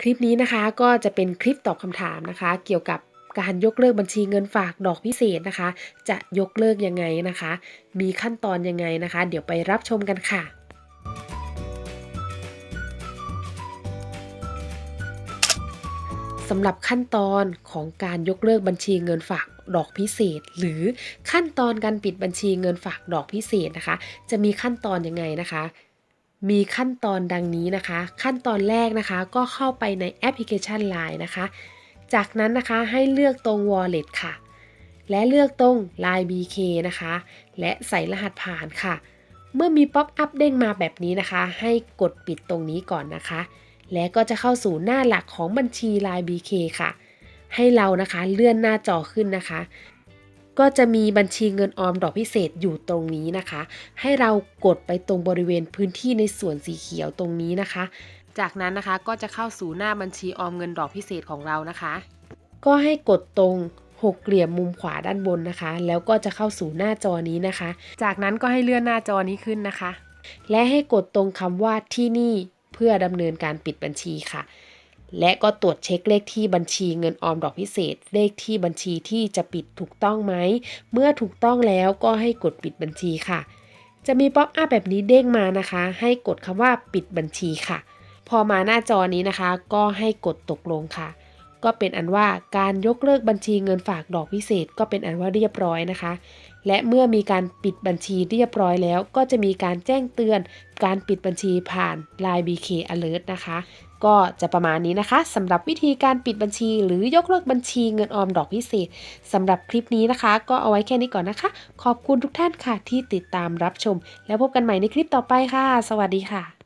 คลิปนี้นะคะก็จะเป็นคลิปตอบคำถามนะคะ เกี่ยวกับการยกเลิกบัญชีเงินฝากดอกพิเศษนะคะ จะยกเลิกยังไงนะคะ มีขั้นตอนยังไงนะคะ เดี๋ยวไปรับชมกันค่ะสำหรับขั้นตอนของการยกเลิกบัญชีเงินฝากดอกพิเศษ หรือขั้นตอนการปิดบัญชีเงินฝากดอกพิเศษนะคะ จะมีขั้นตอนยังไงนะคะ มีขั้นตอนดังนี้นะคะ ขั้นตอนแรกนะคะก็เข้าไปในแอปพลิเคชัน Line นะคะ จากนั้นนะคะให้เลือกตรง Wallet ค่ะ และเลือกตรง Line BK นะคะ และใส่รหัสผ่านค่ะ เมื่อมีป๊อปอัพเด้งมาแบบนี้นะคะ ให้กดปิดตรงนี้ก่อนนะคะ และก็จะเข้าสู่หน้าหลักของบัญชี Line BK ค่ะ ให้เรานะคะเลื่อนหน้าจอขึ้นนะคะ ก็จะมีบัญชีเงินออมดอกพิเศษอยู่ตรงนี้นะคะ ให้เรากดไปตรงบริเวณพื้นที่ในส่วนสีเขียวตรงนี้นะคะ จากนั้นนะคะก็จะเข้าสู่หน้าบัญชีออมเงินดอกพิเศษของเรานะคะ ก็ให้กดตรงหกเหลี่ยมมุมขวาด้านบนนะคะ แล้วก็จะเข้าสู่หน้าจอนี้นะคะ จากนั้นก็ให้เลื่อนหน้าจอนี้ขึ้นนะคะ และให้กดตรงคำว่าที่นี่เพื่อดำเนินการปิดบัญชีค่ะ และก็ตรวจเช็คเลขที่บัญชีเงินออมดอกพิเศษ เลขที่บัญชีที่จะปิดถูกต้องไหม เมื่อถูกต้องแล้วก็ให้กดปิดบัญชีค่ะ จะมีป๊อปอัพแบบนี้เด้งมานะคะ ให้กดคำว่าปิดบัญชีค่ะ พอมาหน้าจอนี้นะคะ ก็ให้กดตกลงค่ะ ก็เป็นอันว่าการยกเลิกบัญชีเงินฝากดอกพิเศษก็เป็นอันว่าเรียบร้อยนะคะ และเมื่อมีการปิดบัญชีเรียบร้อยแล้ว ก็จะมีการแจ้งเตือนการปิดบัญชีผ่าน Line BK Alert นะคะ ก็จะประมาณนี้นะคะสำหรับวิธีการปิดบัญชี หรือยกเลิกบัญชีเงินออมดอกพิเศษสำหรับคลิปนี้นะคะ ก็เอาไว้แค่นี้ก่อนนะคะ ขอบคุณทุกท่านค่ะที่ติดตามรับชม แล้วพบกันใหม่ในคลิปต่อไปค่ะ สวัสดีค่ะ